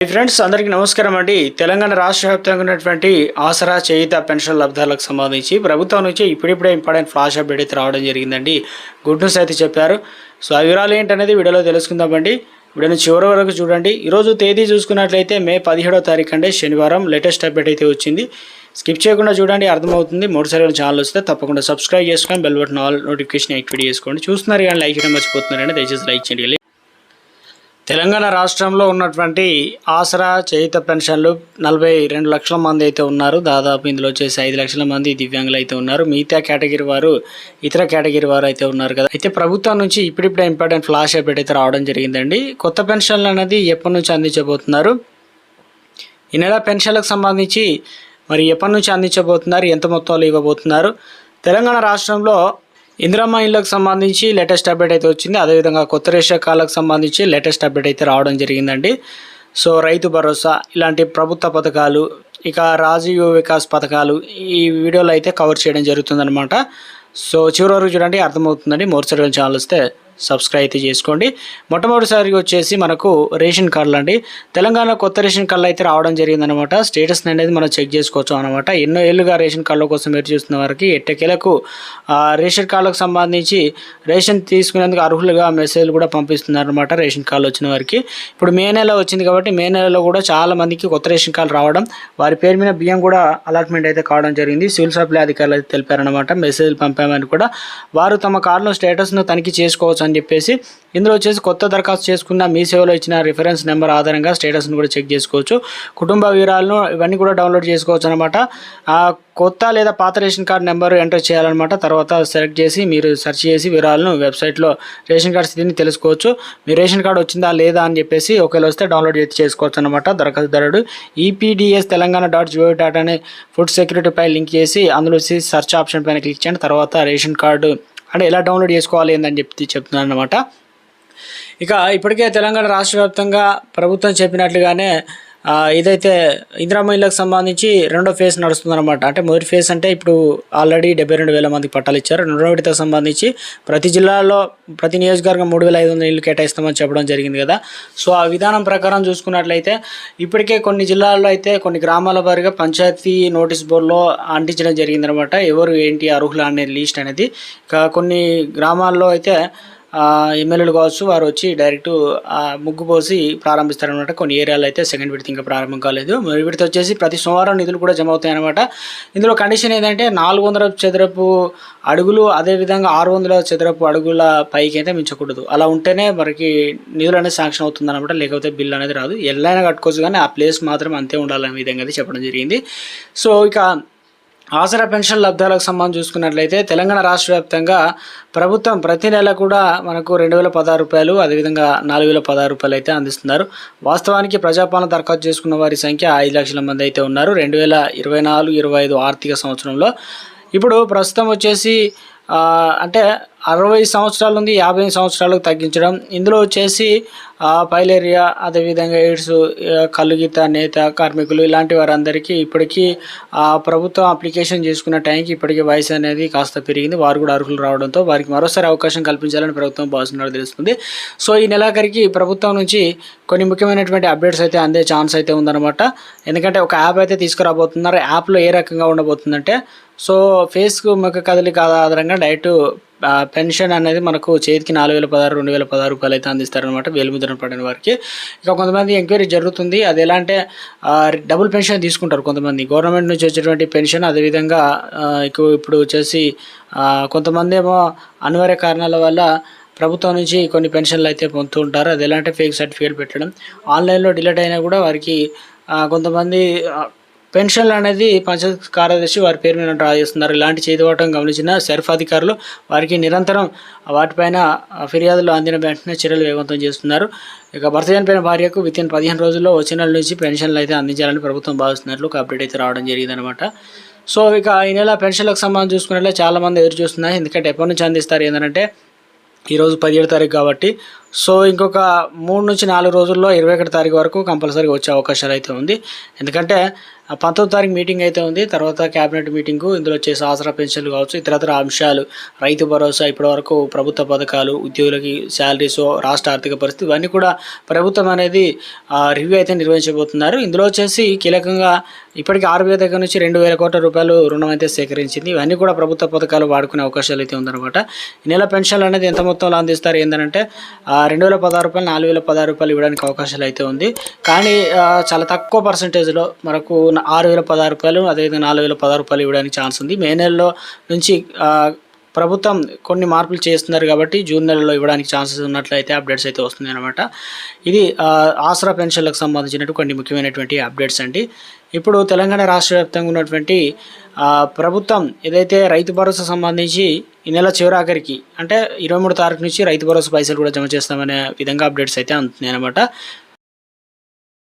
Friends అందరికీ నమస్కారం అండి. తెలంగాణ రాష్ట్ర వ్యాప్తంగా ఉన్నటువంటి ఆసరా చేయిత పెన్షన్ లబ్ధాలకు సంబంధించి ప్రభుత్వం నుంచి ఇప్పుడిప్పుడే ఇంపార్టెంట్ ఫ్లాష్ అప్డేట్ అయితే రావడం జరిగిందండి గుడ్ న్యూస్ అయితే చెప్పారు. సో ఆ వివరాలు ఏంటనేది వీడియోలో తెలుసుకుందామండి వీడియోని చివరి వరకు చూడండి. ఈరోజు తేదీ చూసుకున్నట్లయితే మే పదిహేడో తారీఖు అంటే శనివారం. లేటెస్ట్ అప్డేట్ అయితే వచ్చింది. స్కిప్ చేయకుండా చూడండి అర్థమవుతుంది. మూడుసార్లు ఛానల్ వస్తే తప్పకుండా సబ్స్క్రైబ్ చేసుకొని bell button all notification activate చేసుకోండి. చూస్తున్నారు కానీ లైక్ చేయడం మర్చిపోతున్నారండి దయచేసి లైక్ చేయండి. తెలంగాణ రాష్ట్రంలో ఉన్నటువంటి ఆసరా చేయిత పెన్షన్లు నలభై రెండు లక్షల మంది అయితే ఉన్నారు. దాదాపు ఇందులో వచ్చేసి ఐదు లక్షల మంది దివ్యాంగులు అయితే ఉన్నారు. మిగతా కేటగిరీ వారు ఇతర కేటగిరీ వారు అయితే ఉన్నారు కదా. అయితే ప్రభుత్వం నుంచి ఇప్పుడిప్పుడే ఇంపార్టెంట్ ఫ్లాష్ అప్డేట్ అయితే రావడం జరిగిందండి. కొత్త పెన్షన్లు అనేది ఎప్పటి నుంచి అందించబోతున్నారు? ఈ నెల పెన్షన్లకు సంబంధించి మరి ఎప్పటి నుంచి అందించబోతున్నారు? ఎంత మొత్తంలో ఇవ్వబోతున్నారు? తెలంగాణ రాష్ట్రంలో ఇందిరమ్మ ఇళ్ళకు సంబంధించి లేటెస్ట్ అప్డేట్ అయితే వచ్చింది. అదేవిధంగా కొత్త రేషన్ కార్డులకు సంబంధించి లేటెస్ట్ అప్డేట్ అయితే రావడం జరిగిందండి. సో రైతు భరోసా ఇలాంటి ప్రభుత్వ పథకాలు ఇక రాజీవ్ వికాస్ పథకాలు ఈ వీడియోలో అయితే కవర్ చేయడం జరుగుతుందన్నమాట. సో చివరి వరకు చూడండి అర్థమవుతుందండి. మోర్చడం ఛానల్ వస్తే సబ్స్క్రైబ్ అయితే చేసుకోండి. మొట్టమొదటిసారిగా వచ్చేసి మనకు రేషన్ కార్డులు అండి. తెలంగాణ కొత్త రేషన్ కార్డులు అయితే రావడం జరిగిందనమాట స్టేటస్ అనేది మనం చెక్ చేసుకోవచ్చు అనమాట ఎన్నో ఏళ్ళుగా రేషన్ కార్డుల కోసం ఎదురు చూస్తున్న వారికి ఎట్టకేలకు రేషన్ కార్డులకు సంబంధించి రేషన్ తీసుకునేందుకు అర్హులుగా మెసేజ్లు కూడా పంపిస్తున్నారనమాట రేషన్ కార్డులు వచ్చిన వారికి. ఇప్పుడు మే నెల వచ్చింది కాబట్టి మే నెలలో కూడా చాలా మందికి కొత్త రేషన్ కార్డు రావడం వారి పేరు మీద బియ్యం కూడా అలాట్మెంట్ అయితే కావడం జరిగింది. సివిల్ సప్లై అధికారులు అయితే తెలిపారనమాట మెసేజ్లు పంపామని కూడా వారు తమ కార్డులో స్టేటస్ను తనిఖీ చేసుకోవచ్చు అని చెప్పేసి ఇందులో వచ్చేసి కొత్త దరఖాస్తు చేసుకున్న మీ సేవలో ఇచ్చిన రిఫరెన్స్ నెంబర్ ఆధారంగా స్టేటస్ను కూడా చెక్ చేసుకోవచ్చు. కుటుంబ వివరాలను ఇవన్నీ కూడా డౌన్లోడ్ చేసుకోవచ్చు అనమాట కొత్త లేదా పాత రేషన్ కార్డ్ నెంబర్ ఎంటర్ చేయాలన్నమాట. తర్వాత సెలెక్ట్ చేసి మీరు సెర్చ్ చేసి వివరాలను వెబ్సైట్లో రేషన్ కార్డు స్థితిని తెలుసుకోవచ్చు. మీ రేషన్ కార్డు వచ్చిందా లేదా అని చెప్పేసి ఒకవేళ వస్తే డౌన్లోడ్ చేసి చేసుకోవచ్చు అనమాట దరఖాస్తుదారుడు EPDS Telangana dot GO dot అనే ఫుడ్ సెక్యూరిటీపై లింక్ చేసి అందులో సెర్చ్ ఆప్షన్ పైన క్లిక్ చేయండి. తర్వాత రేషన్ కార్డు అంటే ఎలా డౌన్లోడ్ చేసుకోవాలి ఏందని చెప్పి చెప్తున్నాను అనమాట ఇక ఇప్పటికే తెలంగాణ రాష్ట్ర వ్యాప్తంగా ప్రభుత్వం చెప్పినట్లుగానే ఇదైతే ఇందిరామ సంబంధించి రెండో ఫేజ్ నడుస్తుందన్నమాట. అంటే మొదటి ఫేజ్ అంటే ఇప్పుడు ఆల్రెడీ డెబ్బై రెండు వేల మందికి పట్టాలు ఇచ్చారు. రెండో విడతకు సంబంధించి ప్రతి జిల్లాలో ప్రతి నియోజకవర్గం మూడు వేల ఐదు వందల ఇల్లు కేటాయిస్తామని చెప్పడం జరిగింది కదా. సో ఆ విధానం ప్రకారం చూసుకున్నట్లయితే ఇప్పటికే కొన్ని జిల్లాల్లో అయితే కొన్ని గ్రామాల వారిగా పంచాయతీ నోటీస్ బోర్డులో అంటించడం జరిగిందనమాట ఎవరు ఏంటి అర్హులు అనే లిస్ట్ అనేది. కొన్ని గ్రామాల్లో అయితే ఎమ్మెల్యేలు కావచ్చు వారు వచ్చి డైరెక్ట్ ముగ్గు పోసి ప్రారంభిస్తారనమాట కొన్ని ఏరియాలో అయితే సెకండ్ విడత ఇంకా ప్రారంభం కాలేదు. మొదటి విడత వచ్చేసి ప్రతి సోమవారం నిధులు కూడా జమ అవుతాయి అనమాట ఇందులో కండిషన్ ఏంటంటే నాలుగు వందల చదరపు అడుగులు అదేవిధంగా ఆరు వందల చదరపు అడుగుల పైకి అయితే మించకూడదు. అలా ఉంటేనే మనకి నిధులు అనేది శాంక్షన్ అవుతుంది అనమాట లేకపోతే బిల్ అనేది రాదు. ఎల్లైనా కట్టుకోవచ్చు కానీ ఆ ప్లేస్ మాత్రం అంతే ఉండాలనే విధంగా అయితే చెప్పడం జరిగింది. సో ఇక ఆసరా పెన్షన్ లబ్ధాలకు సంబంధం చూసుకున్నట్లయితే తెలంగాణ రాష్ట్ర వ్యాప్తంగా ప్రభుత్వం ప్రతి నెల కూడా మనకు రెండు వేల పదహారు రూపాయలు అదేవిధంగా నాలుగు వేల పదహారు రూపాయలు అయితే అందిస్తున్నారు. వాస్తవానికి ప్రజాపాలన దరఖాస్తు చేసుకున్న వారి సంఖ్య ఐదు లక్షల మంది అయితే ఉన్నారు. రెండు వేల ఇరవై నాలుగు ఇరవై ఐదు ఆర్థిక సంవత్సరంలో. ఇప్పుడు ప్రస్తుతం వచ్చేసి అంటే అరవై సంవత్సరాల నుండి యాభై సంవత్సరాలకు తగ్గించడం. ఇందులో వచ్చేసి పైలేరియా అదేవిధంగా ఎయిడ్స్ కలుగిత నేత కార్మికులు ఇలాంటి వారందరికీ ఇప్పటికీ ప్రభుత్వం అప్లికేషన్ చేసుకున్న టైంకి ఇప్పటికీ వయసు అనేది కాస్త పెరిగింది. వారు కూడా అర్హులు రావడంతో వారికి మరోసారి అవకాశం కల్పించాలని ప్రభుత్వం భావిస్తున్నట్టు తెలుస్తుంది. సో ఈ నెలాఖరికి ప్రభుత్వం నుంచి కొన్ని ముఖ్యమైనటువంటి అప్డేట్స్ అయితే అందే ఛాన్స్ అయితే ఉందన్నమాట. ఎందుకంటే ఒక యాప్ అయితే తీసుకురాబోతున్నారు. యాప్లో ఏ రకంగా ఉండబోతుందంటే సో ఫేస్కు ముఖ కదలిక ఆధారంగా డైరెక్ట్ పెన్షన్ అనేది మనకు చేతికి నాలుగు వేల పదహారు రెండు వేల పదహారు రూపాయలు అయితే అందిస్తారనమాట వేలుముద్రను పడిన వారికి. ఇక కొంతమంది ఎంక్వైరీ జరుగుతుంది. అది ఎలా అంటే డబుల్ పెన్షన్ తీసుకుంటారు కొంతమంది. గవర్నమెంట్ నుంచి వచ్చేటువంటి పెన్షన్ అదేవిధంగా ఆ, ఇప్పుడు వచ్చేసి కొంతమంది ఏమో అనివార్య కారణాల వల్ల ప్రభుత్వం నుంచి కొన్ని పెన్షన్లు అయితే పొందుతూ ఉంటారు. అది ఎలా అంటే ఫేక్ సర్టిఫికేట్ పెట్టడం. ఆన్లైన్లో డిలీట్ అయినా కూడా వారికి కొంతమంది పెన్షన్లు అనేది పంచాయత్ కార్యదర్శి వారి పేరు మీద డ్రా చేస్తున్నారు ఇలాంటి చేతివాటం గమనించిన సెర్ఫ్ అధికారులు వారికి నిరంతరం వాటిపైన ఫిర్యాదులు అందిన వెంటనే చర్యలు వేగవంతం చేస్తున్నారు. ఇక భర్త చనిపోయిన భార్యకు విత్ ఇన్ పదిహేను రోజుల్లో వచ్చే నెల నుంచి పెన్షన్లు అయితే అందించాలని ప్రభుత్వం భావిస్తున్నట్లు ఒక అప్డేట్ అయితే రావడం జరిగిందనమాట సో ఇక ఈ నెల పెన్షన్లకు సంబంధించి చూసుకున్నట్లే చాలా మంది ఎదురు చూస్తున్నారు. ఎందుకంటే ఎప్పటి నుంచి అందిస్తారు ఏంటంటే ఈరోజు పదిహేడు తారీఖు కాబట్టి సో ఇంకొక మూడు నుంచి నాలుగు రోజుల్లో ఇరవై ఒకటి తారీఖు వరకు కంపల్సరీగా వచ్చే అవకాశాలు అయితే ఉంది. ఎందుకంటే పంతొమ్మిది తారీఖు మీటింగ్ అయితే ఉంది. తర్వాత క్యాబినెట్ మీటింగు ఇందులో వచ్చేసి ఆసరా పెన్షన్లు కావచ్చు ఇతరత్ర అంశాలు రైతు భరోసా ఇప్పటివరకు ప్రభుత్వ పథకాలు ఉద్యోగులకి శాలరీస్ రాష్ట్ర ఆర్థిక పరిస్థితి ఇవన్నీ కూడా ప్రభుత్వం అనేది రివ్యూ అయితే నిర్వహించబోతున్నారు. ఇందులో వచ్చేసి కీలకంగా ఇప్పటికి ఆర్బీఐ దగ్గర నుంచి రెండు వేల కోట్ల రూపాయలు రుణం అయితే సేకరించింది. ఇవన్నీ కూడా ప్రభుత్వ పథకాలు వాడుకునే అవకాశాలు అయితే ఉందన్నమాట. ఈ నెల పెన్షన్లు అనేది ఎంత మొత్తంలో అందిస్తారు? ఏంటంటే రెండు వేల పదహారు రూపాయలు నాలుగు వేల పదహారు రూపాయలు ఇవ్వడానికి అవకాశాలు అయితే ఉంది. కానీ చాలా తక్కువ పర్సంటేజ్లో మనకు ఆరు వేల పదహారు రూపాయలు అదేవిధంగా నాలుగు వేల పదహారు రూపాయలు ఇవ్వడానికి ఛాన్స్ ఉంది. మే నెలలో నుంచి ప్రభుత్వం కొన్ని మార్పులు చేస్తున్నారు కాబట్టి జూన్ నెలలో ఇవ్వడానికి ఛాన్సెస్ ఉన్నట్లయితే అప్డేట్స్ అయితే వస్తుంది అనమాట ఇది ఆసరా పెన్షన్లకు సంబంధించినటువంటి కొన్ని ముఖ్యమైనటువంటి అప్డేట్స్ అండి. ఇప్పుడు తెలంగాణ రాష్ట్ర వ్యాప్తంగా ఉన్నటువంటి ప్రభుత్వం ఏదైతే రైతు భరోసా సంబంధించి ఈ నెల చివరాఖరికి అంటే ఇరవై మూడు తారీఖు నుంచి రైతు భరోసా పైసలు కూడా జమ చేస్తామనే విధంగా అప్డేట్స్ అయితే అందుతున్నాయి అనమాట